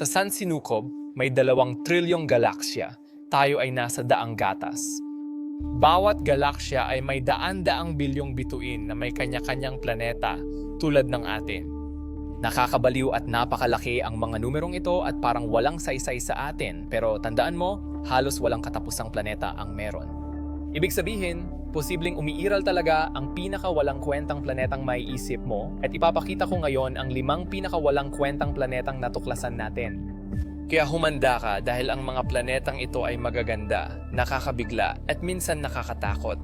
Sa San Sinukob, may dalawang trilyong galaksya. Tayo ay nasa daang gatas. Bawat galaksya ay may daan-daang bilyong bituin na may kanya-kanyang planeta tulad ng atin. Nakakabaliw at napakalaki ang mga numerong ito at parang walang saysay sa atin pero tandaan mo, halos walang katapusang planeta ang meron. Ibig sabihin, posibleng umiiral talaga ang pinakawalang kwentang planetang maiisip mo at ipapakita ko ngayon ang limang pinakawalang kwentang planetang natuklasan natin. Kaya humanda ka dahil ang mga planetang ito ay magaganda, nakakabigla at minsan nakakatakot.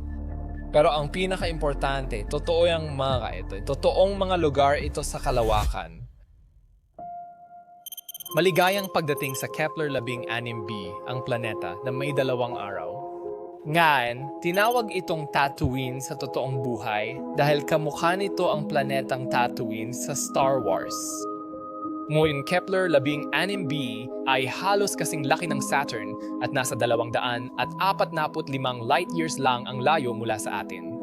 Pero ang pinaka-importante, totoo yung mga ito. Totoong mga lugar ito sa kalawakan. Maligayang pagdating sa Kepler-16b, ang planeta na may dalawang araw. Ngayon, tinawag itong Tatooine sa totoong buhay dahil kamukha nito ang planetang Tatooine sa Star Wars. Ngunit Kepler-16b ay halos kasing laki ng Saturn at nasa 200 at 45 light years lang ang layo mula sa atin.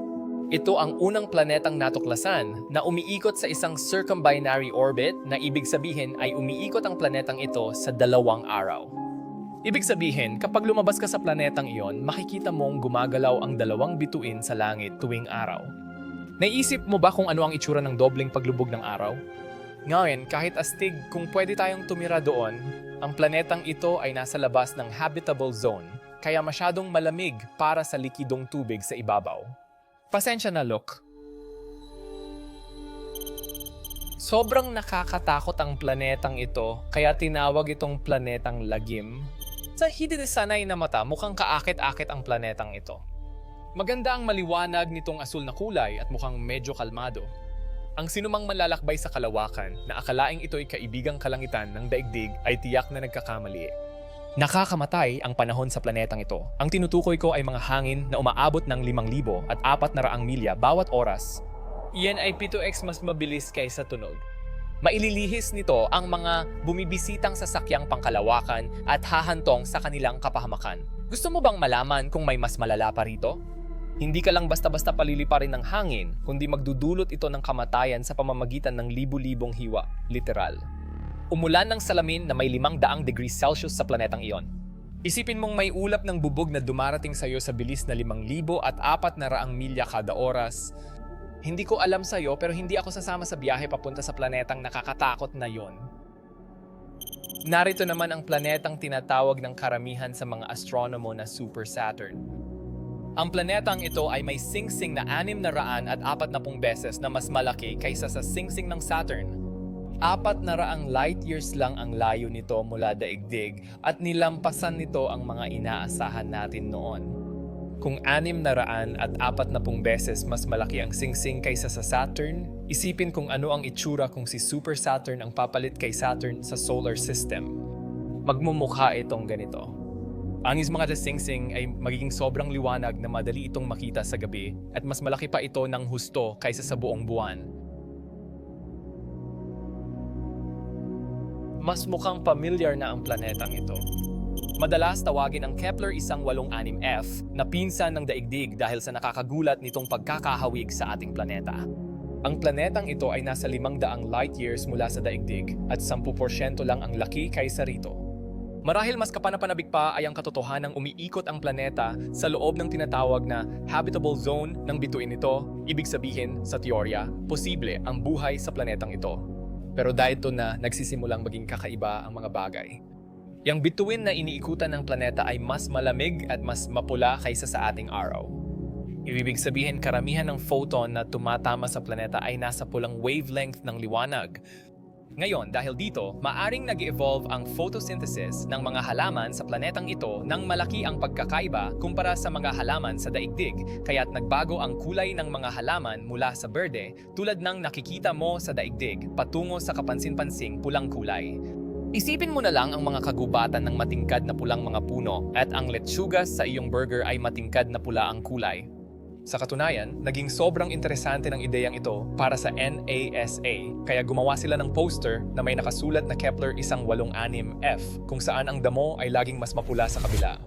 Ito ang unang planetang natuklasan na umiikot sa isang circumbinary orbit na ibig sabihin ay umiikot ang planetang ito sa dalawang araw. Ibig sabihin, kapag lumabas ka sa planetang iyon, makikita mong gumagalaw ang dalawang bituin sa langit tuwing araw. Naisip mo ba kung ano ang itsura ng dobling paglubog ng araw? Ngayon, kahit astig kung pwede tayong tumira doon, ang planetang ito ay nasa labas ng habitable zone, kaya masyadong malamig para sa likidong tubig sa ibabaw. Pasensya na, Look. Sobrang nakakatakot ang planetang ito, kaya tinawag itong planetang lagim. Sa hindi sanay na mata, mukhang kaakit-akit ang planetang ito. Maganda ang maliwanag nitong asul na kulay at mukhang medyo kalmado. Ang sinumang manlalakbay sa kalawakan na akalaing ito ay kaibigang kalangitan ng daigdig ay tiyak na nagkakamali. Nakakamatay ang panahon sa planetang ito. Ang tinutukoy ko ay mga hangin na umaabot ng 5,000 at 400 milya bawat oras. Iyan ay 7x mas mabilis kaysa tunog. Maililihis nito ang mga bumibisitang sasakyang pangkalawakan at hahantong sa kanilang kapahamakan. Gusto mo bang malaman kung may mas malala pa rito? Hindi ka lang basta-basta paliliparin ng hangin, kundi magdudulot ito ng kamatayan sa pamamagitan ng libu-libong hiwa, literal. Umulan ng salamin na may 500 degrees Celsius sa planetang iyon. Isipin mong may ulap ng bubog na dumarating sa iyo sa bilis na 5,000 at 400 milya kada oras. Hindi ko alam sa iyo pero hindi ako sasama sa biyahe papunta sa planetang nakakatakot na yon. Narito naman ang planetang tinatawag ng karamihan sa mga astronomo na Super Saturn. Ang planetang ito ay may singsing na 600 at 40 beses na mas malaki kaysa sa singsing ng Saturn. Apat na raang light years lang ang layo nito mula daigdig at nilampasan nito ang mga inaasahan natin noon. Kung anim na raan at apat na pung beses mas malaki ang singsing kaysa sa Saturn, isipin kung ano ang itsura kung si Super Saturn ang papalit kay Saturn sa solar system. Magmumukha itong ganito. Ang is mga singsing ay magiging sobrang liwanag na madali itong makita sa gabi at mas malaki pa ito ng husto kaysa sa buong buwan. Mas mukhang familiar na ang planetang ito. Madalas tawagin ang Kepler 186f na pinsan ng daigdig dahil sa nakakagulat nitong pagkakahawig sa ating planeta. Ang planetang ito ay nasa 500 light years mula sa daigdig at 10% lang ang laki kaysa rito. Marahil mas kapanapanabik pa ay ang katotohanang umiikot ang planeta sa loob ng tinatawag na habitable zone ng bituin nito. Ibig sabihin, sa teorya, posible ang buhay sa planetang ito. Pero dahil ito na nagsisimulang maging kakaiba ang mga bagay. Yang bituin na iniikutan ng planeta ay mas malamig at mas mapula kaysa sa ating araw. Ibig sabihin karamihan ng photon na tumatama sa planeta ay nasa pulang wavelength ng liwanag. Ngayon, dahil dito, maaring nag evolve ang photosynthesis ng mga halaman sa planetang ito nang malaki ang pagkakaiba kumpara sa mga halaman sa daigdig, kaya't nagbago ang kulay ng mga halaman mula sa berde tulad ng nakikita mo sa daigdig patungo sa kapansin-pansing pulang kulay. Isipin mo na lang ang mga kagubatan ng matingkad na pulang mga puno at ang letsugas sa iyong burger ay matingkad na pula ang kulay. Sa katunayan, naging sobrang interesante ng ideyang ito para sa NASA, kaya gumawa sila ng poster na may nakasulat na Kepler 186f kung saan ang damo ay laging mas mapula sa kabila.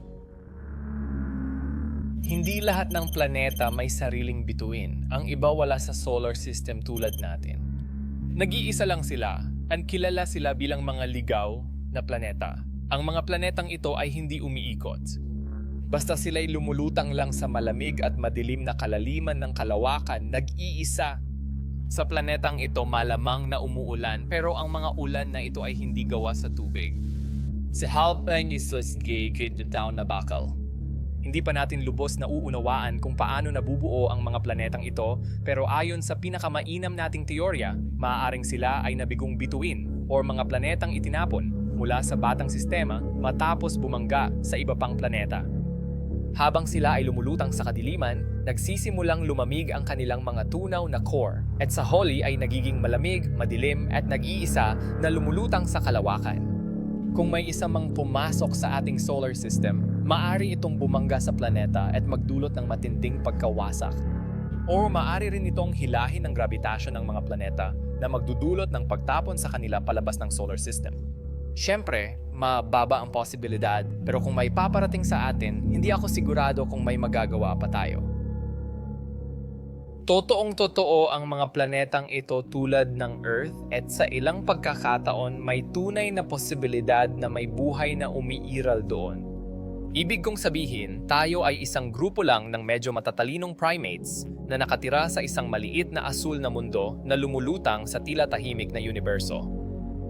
Hindi lahat ng planeta may sariling bituin. Ang iba wala sa solar system tulad natin. Nag-iisa lang sila, at kilala sila bilang mga ligaw na planeta. Ang mga planetang ito ay hindi umiikot. Basta sila'y lumulutang lang sa malamig at madilim na kalaliman ng kalawakan, nag-iisa. Sa planetang ito malamang na umuulan pero ang mga ulan na ito ay hindi gawa sa tubig. Si Halpang is gay na bakal. Hindi pa natin lubos na uunawaan kung paano nabubuo ang mga planetang ito pero ayon sa pinakamainam nating teorya, maaaring sila ay nabigong bituin o mga planetang itinapon mula sa batang sistema matapos bumangga sa iba pang planeta. Habang sila ay lumulutang sa kadiliman, nagsisimulang lumamig ang kanilang mga tunaw na core at sa holi ay nagiging malamig, madilim at nag-iisa na lumulutang sa kalawakan. Kung may isa mang pumasok sa ating solar system, maari itong bumangga sa planeta at magdulot ng matinding pagkawasak. O maari rin itong hilahin ng grabitasyon ng mga planeta na magdudulot ng pagtapon sa kanila palabas ng solar system. Siyempre, mababa ang posibilidad pero kung may paparating sa atin, hindi ako sigurado kung may magagawa pa tayo. Totoong totoo ang mga planetang ito tulad ng Earth at sa ilang pagkakataon may tunay na posibilidad na may buhay na umiiral doon. Ibig kong sabihin, tayo ay isang grupo lang ng medyo matatalinong primates na nakatira sa isang maliit na asul na mundo na lumulutang sa tila tahimik na universo.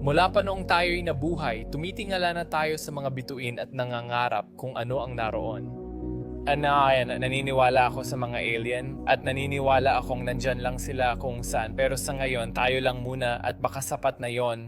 Mula pa noong tayo'y nabuhay, tumitingala na tayo sa mga bituin at nangangarap kung ano ang naroon. Ano, ayan, naniniwala ako sa mga alien at naniniwala akong nandyan lang sila kung saan. Pero sa ngayon, tayo lang muna at baka sapat na yon